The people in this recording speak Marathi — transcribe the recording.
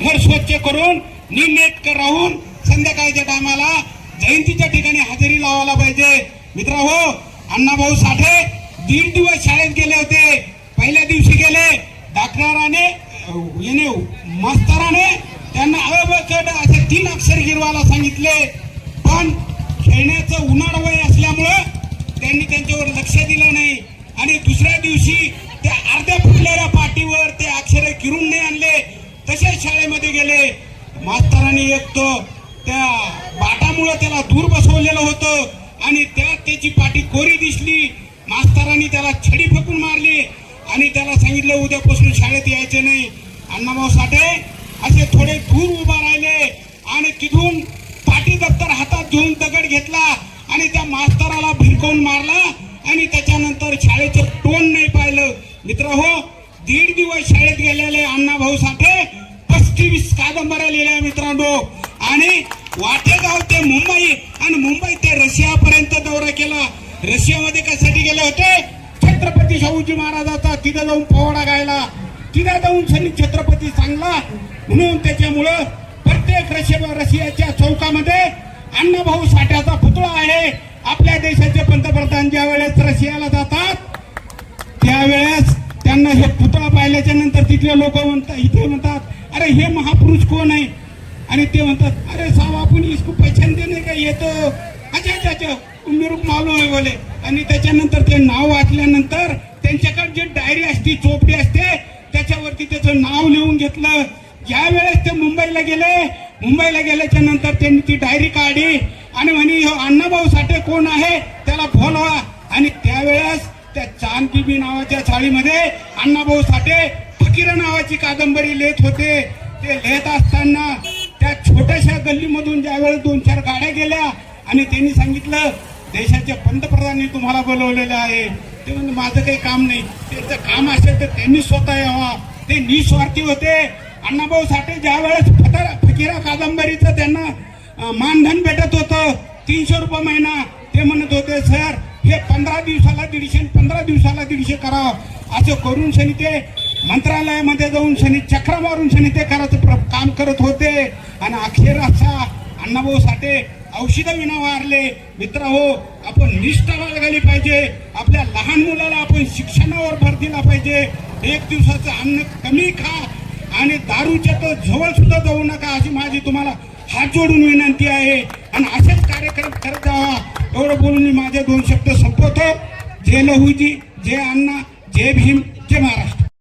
घर स्वच्छ करून नीटनेटकं राहून संध्याकाळच्या टायमाला जयंतीच्या ठिकाणी हजेरी लावायला पाहिजे. मित्र हो अण्णाभाऊ साठे दीड दिवस शाळेत गेले होते. पहिल्या दिवशी गेले. डाक्टराने येणे याने मास्तराने त्यांना अबकड असे तीन अक्षर गिरवायला सांगितले. पण खेळण्याचं उन्हाळ वय असल्यामुळं त्यांनी त्यांच्यावर लक्ष दिलं नाही. आणि दुसऱ्या दिवशी तसेच शाळेमध्ये गेले? मास्तरांनी एक तो त्या बाटामुळं त्याला दूर बसवलेलं होतं आणि त्यात त्याची पाठी कोरी दिसली. मास्तरांनी त्याला छडी फेकून मारली आणि त्याला सांगितलं उद्यापासून शाळेत यायचे नाही. अण्णाभाऊ साठे असे थोडे दूर उभा राहिले आणि तिथून पाठी दप्तर हातात घेऊन दगड घेतला आणि त्या मास्तराला भिरकवून मारला आणि त्याच्यानंतर शाळेचं तोंड नाही पाहिलं. मित्र हो दीड दिवस शाळेत गेलेले अण्णाभाऊ साठे पस्तीस कादंबऱ्या लिहिल्या मित्रांनो. आणि वाटेगाव ते मुंबई आणि मुंबई ते रशियापर्यंत दौरा केला. रशियामध्ये कशासाठी गेले होते? छत्रपती शाहूजी महाराजाचा तिथे जाऊन पोवाडा गायला. तिथे जाऊन सनी छत्रपती चांगला. म्हणून त्याच्यामुळं प्रत्येक रशिया रशियाच्या चौकामध्ये अण्णाभाऊ साठ्याचा पुतळा आहे. आपल्या देशाचे पंतप्रधान ज्या वेळेस रशियाला जातात त्यावेळेस त्यांना हे त्याच्यानंतर तिथले लोक म्हणतात इथे म्हणतात अरे हे महापुरुष कोण आहे? आणि ते म्हणतात अरे साहेब आपण इसको पहचान नाही का? येतो अच्छा अच्छा अच्छा मेरे मालूम आहे बोले. आणि त्याच्यानंतर ते नाव वाचल्यानंतर त्यांच्याकडे जे डायरी असते चोपडी असते त्याच्यावरती त्याचं नाव लिहून घेतलं. ज्या वेळेस ते मुंबईला गेले मुंबईला गेल्याच्यानंतर त्यांनी ती डायरी काढली आणि म्हणे अण्णाभाऊ साठे कोण आहे? त्याला बोलवा. आणि त्यावेळेस त्या चांदपिबी नावाच्या चाळीमध्ये अण्णाभाऊ साठे फकीरा नावाची कादंबरी लिहित होते. ते लिहित असताना त्या छोट्याशा गल्लीमधून ज्यावेळेस दोन चार गाड्या गेल्या आणि त्यांनी सांगितलं देशाचे पंतप्रधानांनी तुम्हाला बोलवलेलं आहे. ते म्हणजे माझं काही काम नाही. त्याचं काम असेल तर त्यांनी स्वतः यावा. ते निस्वार्थी होते. अण्णाभाऊ साठे ज्या वेळेस फतर फकीरा कादंबरीचं त्यांना मानधन भेटत होतं तीनशे रुपये महिना ते म्हणत होते सर हे पंधरा दिवसाला दीडशे पंधरा दिवसाला दीडशे करावं असं करून शनी ते मंत्रालयामध्ये जाऊन शनी चक्र मारून शनी ते करायचं प्र- काम करत होते. आणि अखेर असा अण्णाभाऊ साठे औषधं विना वारले. मित्र हो आपण निष्ठा बाळगाली पाहिजे. आपल्या लहान मुलाला आपण शिक्षणावर भर दिला पाहिजे. एक दिवसाचं अन्न कमी खा आणि दारूच्या तर जवळ सुद्धा जाऊ नका अशी माझी तुम्हाला हात जोडून विनंती आहे. आणि असेच कार्यक्रम करत जावा एवढं बोलून मी माझे दोन शब्द संपवतो. जय लहूजी जय अण्णा जय भीम जय महाराष्ट्र.